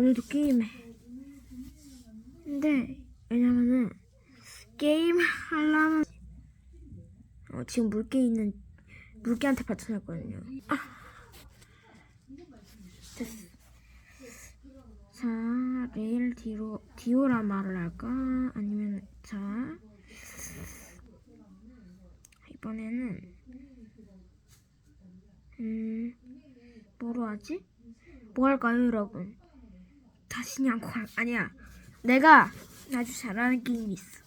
오늘도 게임해. 근데 왜냐면은 게임 하려면 어, 지금 물개 있는 물개한테 받쳐놨거든요. 아. 됐어. 자, 내일 디로 디오라마를 할까? 아니면 자 이번에는 음 뭐로 하지? 뭐 할까요, 여러분? 고 아니야. 내가 아주 잘하는 게임이 있어.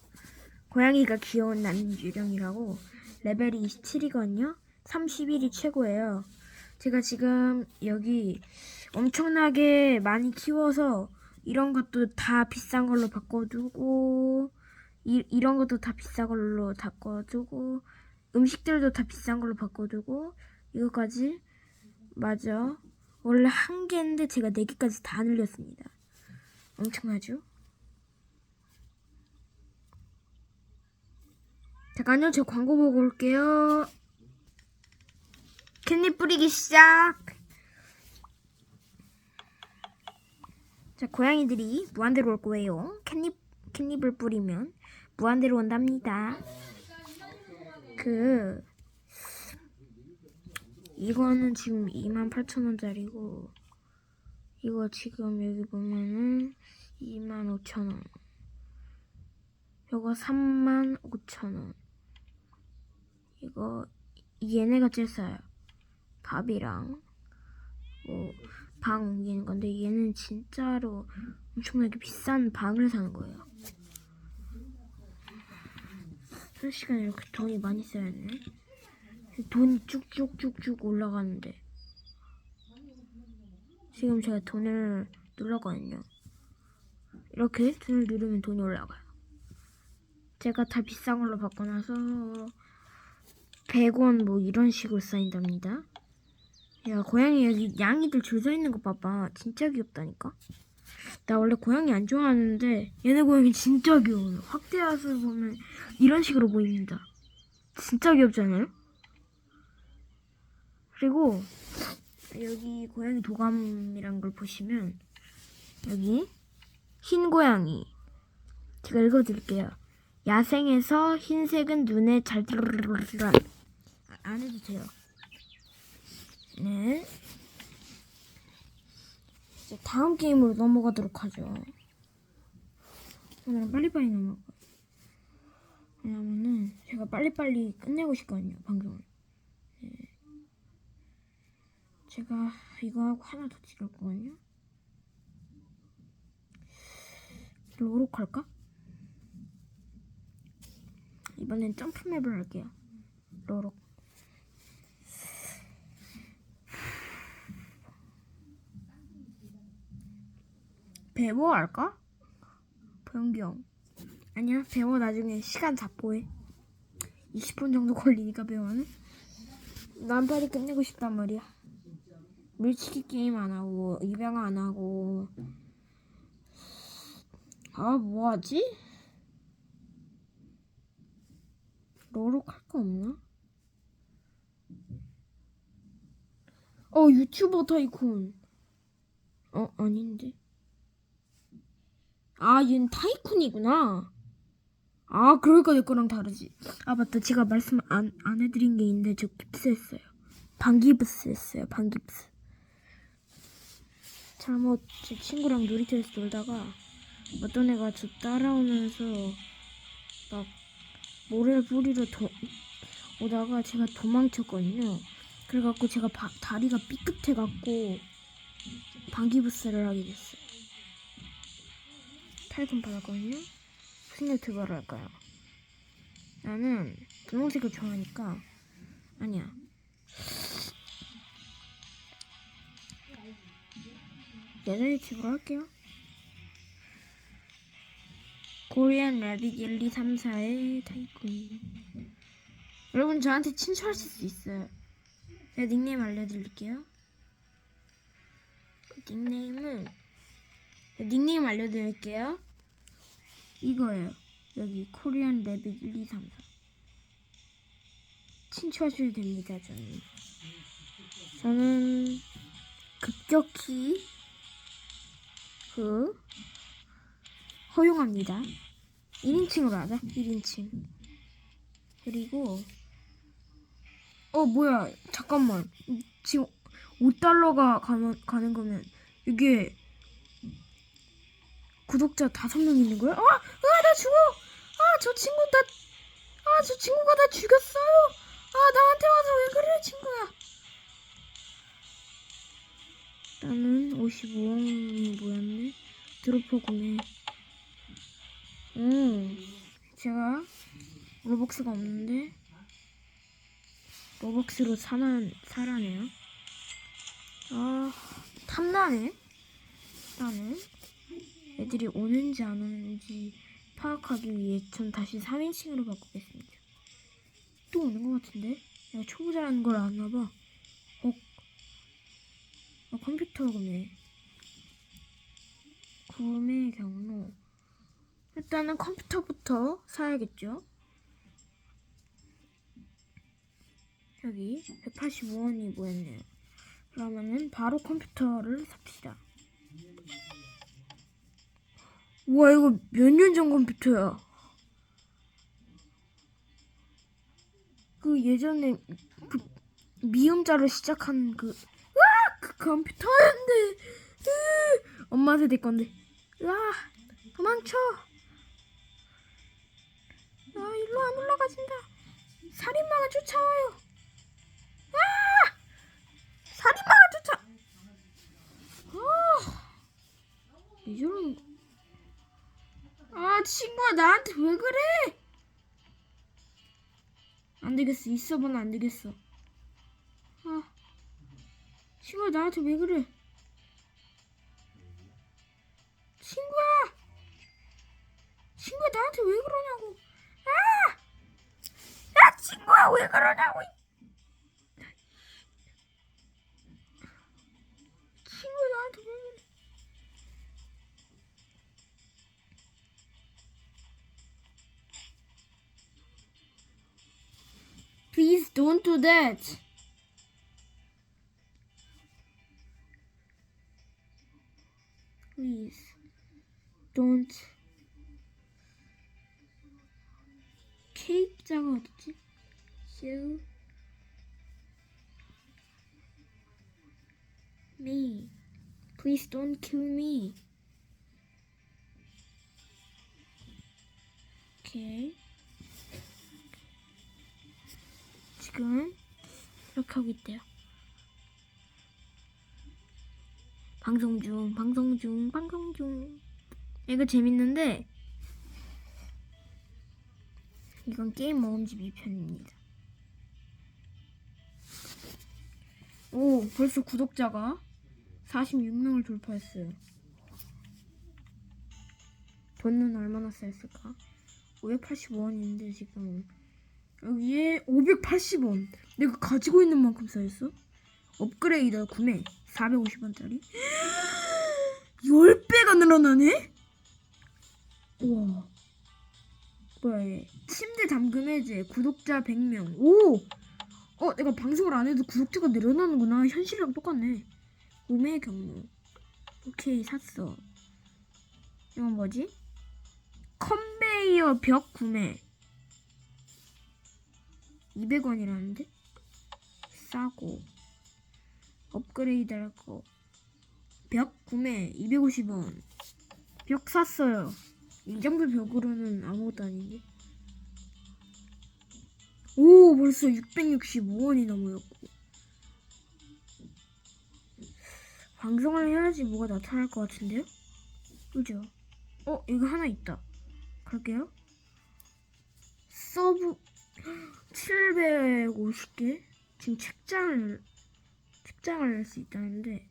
고양이가 귀여운 나는 유령이라고 레벨이 27이거든요. 31이 최고예요. 제가 지금 여기 엄청나게 많이 키워서 이런 것도 다 비싼 걸로 바꿔두고 이, 이런 것도 다 비싼 걸로 바꿔두고 음식들도 다 비싼 걸로 바꿔두고 이거까지 맞아. 원래 한 개인데 제가 네 개까지 다 늘렸습니다. 엄청나죠? 잠깐요, 저 광고 보고 올게요. 캣닙 뿌리기 시작. 자, 고양이들이 무한대로 올 거예요. 캣닙 캣닙을 뿌리면 무한대로 온답니다. 그 이거는 지금 28,000원짜리고 이거 지금 여기 보면은 25,000원. 이거 35,000원. 이거 얘네가 제일 싸요. 밥이랑 뭐방 옮기는 건데 얘는 진짜로 엄청나게 비싼 방을 사는 거예요. 순식간에 이렇게 돈이 많이 써야 되네. 돈이 쭉쭉쭉쭉 올라가는데 지금 제가 돈을 눌렀거든요. 이렇게 돈을 누르면 돈이 올라가요. 제가 다 비싼 걸로 바꿔놔서 100원 뭐 이런 식으로 쌓인답니다. 야 고양이 여기 양이들 줄 서 있는 거 봐봐. 진짜 귀엽다니까. 나 원래 고양이 안 좋아하는데 얘네 고양이 진짜 귀여워요. 확대해서 보면 이런 식으로 보입니다. 진짜 귀엽지 않아요? 그리고 여기 고양이 도감이란 걸 보시면 여기 흰 고양이 제가 읽어드릴게요. 야생에서 흰색은 눈에 잘 들어들어 아, 안 해도 돼요. 네. 이제 다음 게임으로 넘어가도록 하죠. 오늘은 빨리빨리 넘어가. 왜냐면은 제가 빨리빨리 끝내고 싶거든요. 방송을. 네. 제가 이거 하고 하나 더 찍을 거거든요. 로록 할까? 이번엔 점프맵을 할게요. 로록. 배워 할까? 변경. 아니야, 배워 나중에 시간 잡고 해. 20분 정도 걸리니까 배워는. 난 빨리 끝내고 싶단 말이야. 밀치기 게임 안 하고, 입양 안 하고. 아, 뭐 하지? 로록 할 거 없나? 어, 유튜버 타이쿤. 어, 아닌데. 아, 얘는 타이쿤이구나. 아, 그러니까 내 거랑 다르지. 아, 맞다. 제가 말씀 안, 안 해드린 게 있는데, 저 깁스 했어요. 방깁스 했어요, 방깁스. 잘못 제 친구랑 놀이터에서 놀다가, 어떤 애가 저 따라오면서, 막, 모래를 뿌리러 도, 오다가 제가 도망쳤거든요. 그래갖고 제가 바, 다리가 삐끗해갖고, 방기부스를 하게 됐어요. 탈금 받았거든요. 무슨 유튜버를 할까요? 나는 분홍색을 좋아하니까 아니야. 여자 유튜버 할게요. 코리안 라빗 1, 2, 3, 4의 타이쿤. 여러분 저한테 친추하실 수 있어요. 제가 닉네임 알려드릴게요. 닉네임은 닉네임 알려드릴게요. 이거예요. 여기 코리안 레빗 1, 2, 3, 4. 친추하셔도 됩니다, 저는. 저는 급격히 그 허용합니다. 1인칭으로 하자. 1인칭. 그리고 어 뭐야 잠깐만 지금 5달러가 가면, 가는 거면 이게 구독자 다섯 명 있는 거야? 아, 아, 나 죽어! 아, 저 친구 나, 아, 저 친구가 나 죽였어요! 아, 나한테 와서 왜 그래, 친구야? 나는 55원이 뭐였네? 드로퍼 구매. 음, 제가 로벅스가 없는데 로벅스로 사만 사라네요. 아, 탐나네. 나는 애들이 오는지 안 오는지 파악하기 위해 전 다시 3인칭으로 바꾸겠습니다. 또 오는 것 같은데? 내가 초보자라는 걸 아나 봐. 어, 아, 컴퓨터 구매. 구매 경로. 일단은 컴퓨터부터 사야겠죠? 여기 185원이 뭐였네요. 그러면은 바로 컴퓨터를 삽시다. 우와 이거 몇 년 전 컴퓨터야. 그 예전에 그 미음자로 시작한 그 그 컴퓨터였는데 으, 엄마 세대 건데. 으아 도망쳐. 아 일로 안 올라가진다. 살인마가 쫓아와요. 아 살인마가 쫓아 아 이저런 아 친구야 나한테 왜 그래? 안 되겠어. 이 서버는 안 되겠어. 아 친구야 나한테 왜 그래? 친구야! 친구야 나한테 왜 그러냐고. 아! 야 친구야 왜 그러냐고. 친구야 나한테 왜 그래? Please don't do that. 이크자가 어딨지? Show me. Please don't kill me. 오케이. 지금 이렇게 하고 있대요. 방송 중, 방송 중, 방송 중. 이거 재밌는데 이건 게임 모음집 2편입니다. 오, 벌써 구독자가 46명을 돌파했어요. 돈은 얼마나 쌓였을까? 585원인데 지금 여기에 580원. 내가 가지고 있는 만큼 쌓였어? 업그레이더 구매 450원짜리. 10배가 늘어나네? 우와. 얘. 침대 잠금 해제 구독자 100명. 오! 어 내가 방송을 안 해도 구독자가 늘어나는구나. 현실이랑 똑같네. 구매 경로. 오케이 샀어. 이건 뭐지? 컨베이어 벽 구매. 200원이라는데? 싸고 업그레이드 할 거. 벽 구매 250원. 벽 샀어요. 이 정도 벽으로는 아무것도 아닌데. 오, 벌써 665원이나 모였고. 방송을 해야지 뭐가 나타날 것 같은데요? 그죠? 어, 이거 하나 있다. 갈게요. 서브 750개? 지금 책장을 책장을 낼 수 있다는데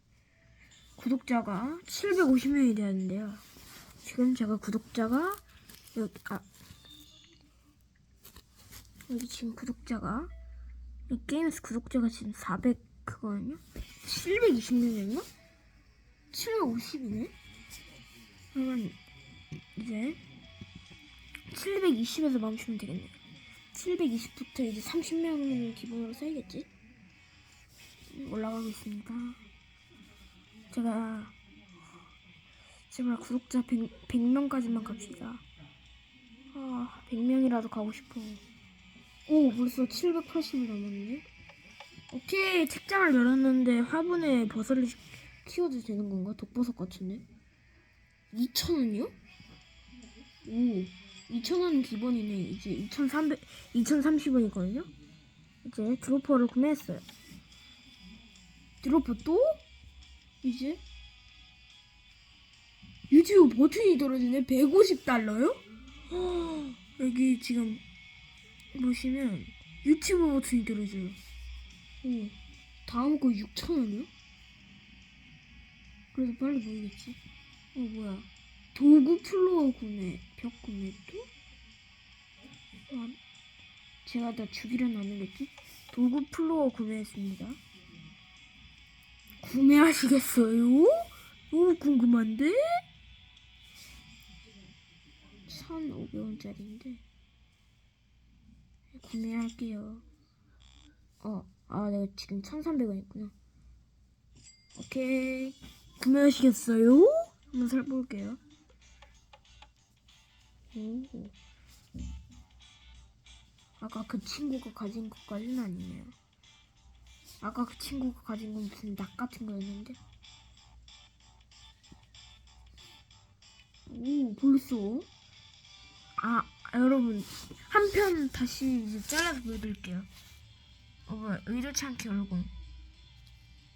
구독자가 750명이 되었는데요. 지금 제가 구독자가 여기 아 여기 지금 구독자가 이 게임에서 구독자가 지금 400 그거든요. 720명이었나? 750이네. 그러면 이제 720에서 멈추면 되겠네요. 720부터 이제 30명을 기본으로 써야겠지? 올라가고 있습니다. 제가 제발 구독자 100, 100명까지만 갑시다. 아, 100명이라도 가고 싶어. 오, 벌써 780이 남았네. 오케이, 책장을 열었는데 화분에 버섯을 시- 키워도 되는 건가? 독버섯 같은데? 2,000원이요? 오, 2,000원은 기본이네. 이제 2,300, 2,030원이거든요? 이제 드로퍼를 구매했어요. 드로퍼 또? 이제? 유튜브 버튼이 떨어지네. 150달러요? 여기 지금 보시면 유튜브 버튼이 떨어져요. 오, 다음 거 6,000원이요? 그래도 빨리 모르겠지. 어, 뭐야. 도구 플로어 구매, 벽 구매 또? 아, 제가 다 주기로 나누겠지? 도구 플로어 구매했습니다. 구매하시겠어요? 너무 궁금한데? 1,500원짜리인데. 구매할게요. 어, 아, 내가 지금 1,300원 있구나. 오케이. 구매하시겠어요? 한번 살볼게요. 오. 아까 그 친구가 가진 것까지는 아니네요. 아까 그 친구가 가진 건 무슨 낙 같은 거였는데. 오, 벌써? 아, 여러분. 한 편 다시 이제 잘라서 보여드릴게요. 어, 뭐야. 의도치 않게 얼굴.